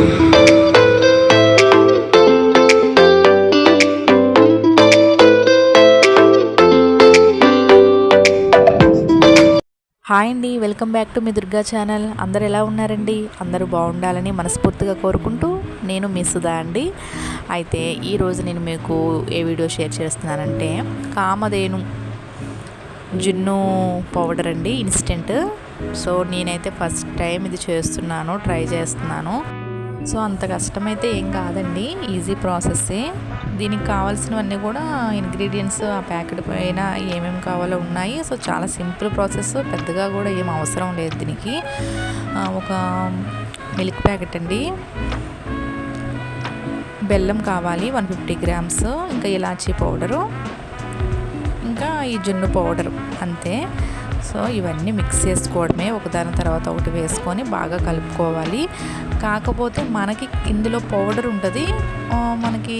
Hi అండి welcome back to మీ Durga channel. అందరు ఎలా ఉన్నారండి? అందరూ బాగుండాలని మనస్ఫూర్తిగా కోరుకుంటూ నేను మీ సుధా అండి. అయితే ఈరోజు నేను మీకు ఏ వీడియో షేర్ చేస్తున్నానంటే కామధేను జున్ను పౌడర్ అండి ఇన్స్టెంట్. సో నేనైతే ఫస్ట్ టైం ఇది చేస్తున్నాను ట్రై చేస్తున్నాను. సో అంత కష్టమైతే ఏం కాదండి. ఈజీ ప్రాసెస్సే దీనికి కావాల్సినవన్నీ కూడా ఇంగ్రీడియంట్స్ ఆ ప్యాకెట్ పైన ఏమేమి కావాలో ఉన్నాయి. సో చాలా సింపుల్ ప్రాసెస్. పెద్దగా కూడా ఏం అవసరం లేదు దీనికి. ఒక మిల్క్ ప్యాకెట్ అండి. బెల్లం కావాలి వన్ ఫిఫ్టీ గ్రామ్స్. ఇంకా ఇలాచీ పౌడరు. ఇంకా ఈ జున్ను పౌడర్ అంతే. సో ఇవన్నీ మిక్స్ చేసుకోవడమే. ఒకదాని తర్వాత ఒకటి వేసుకొని బాగా కలుపుకోవాలి. కాకపోతే మనకి ఇందులో పౌడర్ ఉంటుంది. మనకి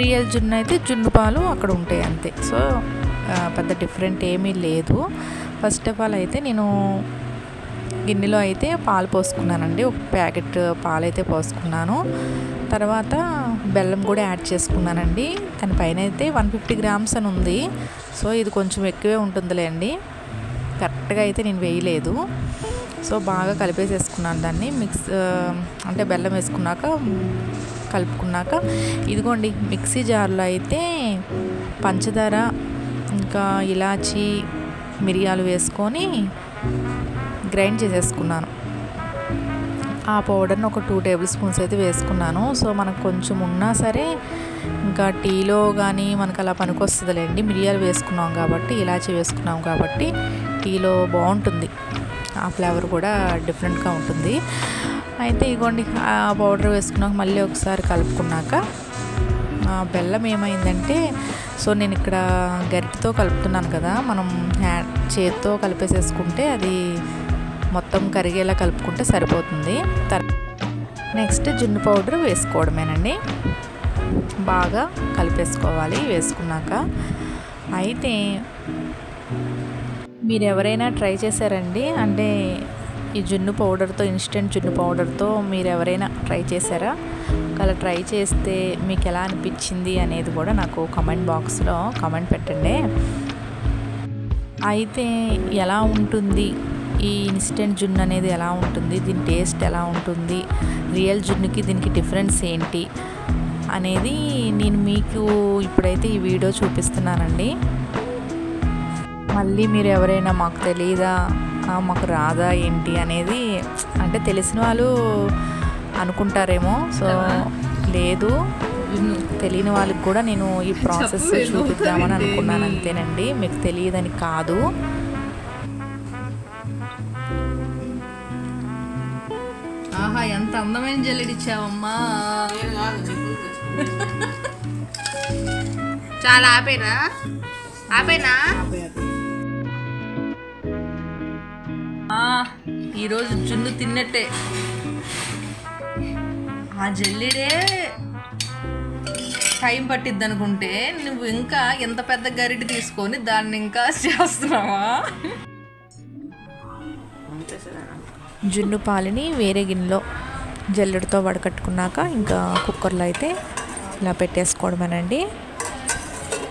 రియల్ జున్ను అయితే జున్ను పాలు అక్కడ ఉంటాయి అంతే. సో పెద్ద డిఫరెంట్ ఏమీ లేదు. ఫస్ట్ ఆఫ్ ఆల్ అయితే నేను గిన్నెలో అయితే పాలు పోసుకున్నానండి. ఒక ప్యాకెట్ పాలు అయితే పోసుకున్నాను. తర్వాత బెల్లం కూడా యాడ్ చేసుకున్నానండి. దానిపైన అయితే వన్ ఫిఫ్టీ గ్రామ్స్ అని ఉంది. సో ఇది కొంచెం ఎక్కువే ఉంటుందిలే అండి కరెక్ట్గా అయితే నేను వేయలేదు. సో బాగా కలిపేసేసుకున్నాను దాన్ని. మిక్స్ అంటే బెల్లం వేసుకున్నాక కలుపుకున్నాక ఇదిగోండి మిక్సీ జార్లో అయితే పంచదార ఇంకా ఇలాచి మిరియాలు వేసుకొని గ్రైండ్ చేసేసుకున్నాను. ఆ పౌడర్ని ఒక టూ టేబుల్ స్పూన్స్ అయితే వేసుకున్నాను. సో మనకు కొంచెం ఉన్నా సరే ఇంకా టీలో కానీ మనకు అలా పనికొస్తుందిలేండి. మిరియాలు వేసుకున్నాం కాబట్టి ఇలాచి వేసుకున్నాం కాబట్టి టీలో బాగుంటుంది. ఆ ఫ్లేవర్ కూడా డిఫరెంట్గా ఉంటుంది. అయితే ఇగోండి ఆ పౌడర్ వేసుకున్నాక మళ్ళీ ఒకసారి కలుపుకున్నాక బెల్లం ఏమైందంటే సో నేను ఇక్కడ గరిటతో కలుపుతున్నాను కదా మనం హ్యాండ్ చేతితో కలిపేసేసుకుంటే అది మొత్తం కరిగేలా కలుపుకుంటే సరిపోతుంది. నెక్స్ట్ జున్ను పౌడర్ వేసుకోవడమేనండి. బాగా కలిపేసుకోవాలి వేసుకున్నాక. అయితే మీరు ఎవరైనా ట్రై చేశారండి? అంటే ఈ జున్ను పౌడర్తో ఇన్స్టెంట్ జున్ను పౌడర్తో మీరు ఎవరైనా ట్రై చేశారా? అలా ట్రై చేస్తే మీకు ఎలా అనిపించింది అనేది కూడా నాకు కమెంట్ బాక్స్లో కమెంట్ పెట్టండి. అయితే ఎలా ఉంటుంది? ఈ ఇన్స్టెంట్ జున్ను అనేది ఎలా ఉంటుంది? దీని టేస్ట్ ఎలా ఉంటుంది? రియల్ జున్నుకి దీనికి డిఫరెన్స్ ఏంటి? అనేది నేను మీకు ఇప్పుడైతే ఈ వీడియో చూపిస్తున్నానండి. మళ్ళీ మీరు ఎవరైనా మాకు తెలియదా ఆ, మాకు రాదా ఏంటి అనేది అంటే తెలిసిన వాళ్ళు అనుకుంటారేమో. సో లేదు. తెలియని వాళ్ళకి కూడా నేను ఈ ప్రాసెస్ చూపిద్దామని అనుకున్నాను అంతేనండి. మీకు తెలియదని కాదు. ఆహా ఎంత అందమైన జల్లెడిచ్చావమ్మా చాలా ఆపేనా? ఆపేనా? ఈరోజు జున్ను తిన్నట్టే. ఆ జల్లిడే టైం పట్టిద్ది అనుకుంటే నువ్వు ఇంకా ఎంత పెద్ద గరిటె తీసుకొని దాన్ని ఇంకా చేస్తున్నావా? జున్ను పాలని వేరే గిన్నెలో జల్లెడతో వడకట్టుకున్నాక ఇంకా కుక్కర్లో అయితే ఇలా పెట్టేసుకోవడమేనండి.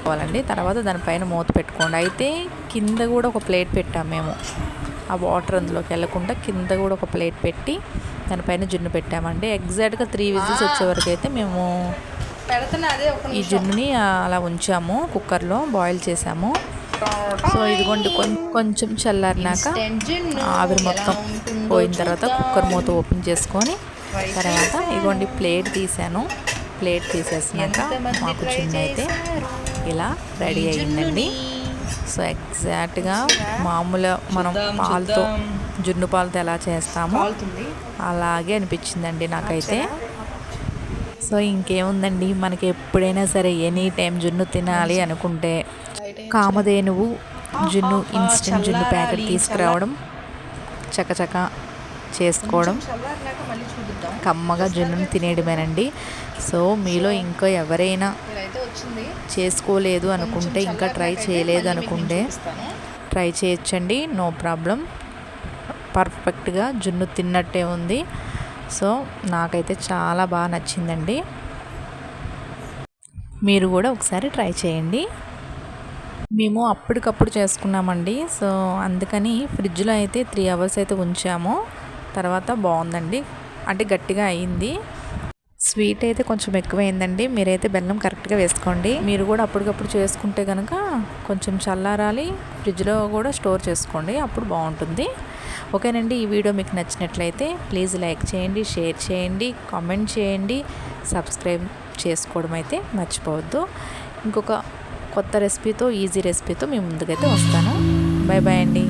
కావాలండి తర్వాత దానిపైన మూత పెట్టుకోండి. అయితే కింద కూడా ఒక ప్లేట్ పెట్టాము మేము. ఆ వాటర్ అందులోకి వెళ్ళకుండా కింద కూడా ఒక ప్లేట్ పెట్టి దానిపైన జున్ను పెట్టామండి. ఎగ్జాక్ట్గా త్రీ విజిల్స్ వచ్చే వరకు అయితే మేము ఈ జున్నుని అలా ఉంచాము కుక్కర్లో బాయిల్ చేసాము. సో ఇదిగోండి కొంచెం చల్లారినాక ఆవిరి మొత్తం పోయిన తర్వాత కుక్కర్ మూత ఓపెన్ చేసుకొని తర్వాత ఇదిగోండి ప్లేట్ తీసాను. ప్లేట్ తీసేసినాక మాకు చిన్న అయితే ఇలా రెడీ అయ్యిందండి. సో ఎగ్జాక్ట్గా మామూలు మనం పాలతో జున్ను పాలతో ఎలా చేస్తామో అలాగే అనిపించిందండి నాకైతే. సో ఇంకేముందండి మనకి ఎప్పుడైనా సరే ఎనీ టైం జున్ను తినాలి అనుకుంటే కామధేనువు జున్ను ఇన్స్టెంట్ జున్ను ప్యాకెట్ తీసుకురావడం చకచక చేసుకోవడం. కమ్మగా జున్నును తినేయడమేనండి. సో మీలో ఇంకా ఎవరైనా చేసుకోలేదు అనుకుంటే ఇంకా ట్రై చేయలేదు అనుకుంటే ట్రై చేయొచ్చండి. No problem. పర్ఫెక్ట్గా జున్ను తిన్నట్టే ఉంది. సో నాకైతే చాలా బాగా నచ్చిందండి. మీరు కూడా ఒకసారి ట్రై చేయండి. మేము అప్పటికప్పుడు చేసుకున్నామండి. సో అందుకని ఫ్రిడ్జ్లో అయితే త్రీ అవర్స్ అయితే ఉంచాము. తర్వాత బాగుందండి. అంటే గట్టిగా అయింది. స్వీట్ అయితే కొంచెం ఎక్కువైందండి. మీరైతే బెల్లం కరెక్ట్గా వేసుకోండి. మీరు కూడా అప్పటికప్పుడు చేసుకుంటే కనుక కొంచెం చల్లారాలి. ఫ్రిడ్జ్లో కూడా స్టోర్ చేసుకోండి. అప్పుడు బాగుంటుంది. ఓకేనండి. ఈ వీడియో మీకు నచ్చినట్లయితే ప్లీజ్ లైక్ చేయండి షేర్ చేయండి కామెంట్ చేయండి. సబ్స్క్రైబ్ చేసుకోవడం అయితే మర్చిపోవద్దు. ఇంకొక కొత్త రెసిపీతో ఈజీ రెసిపీతో మీ ముందుకైతే వస్తాను. బాయ్ బాయ్ అండి.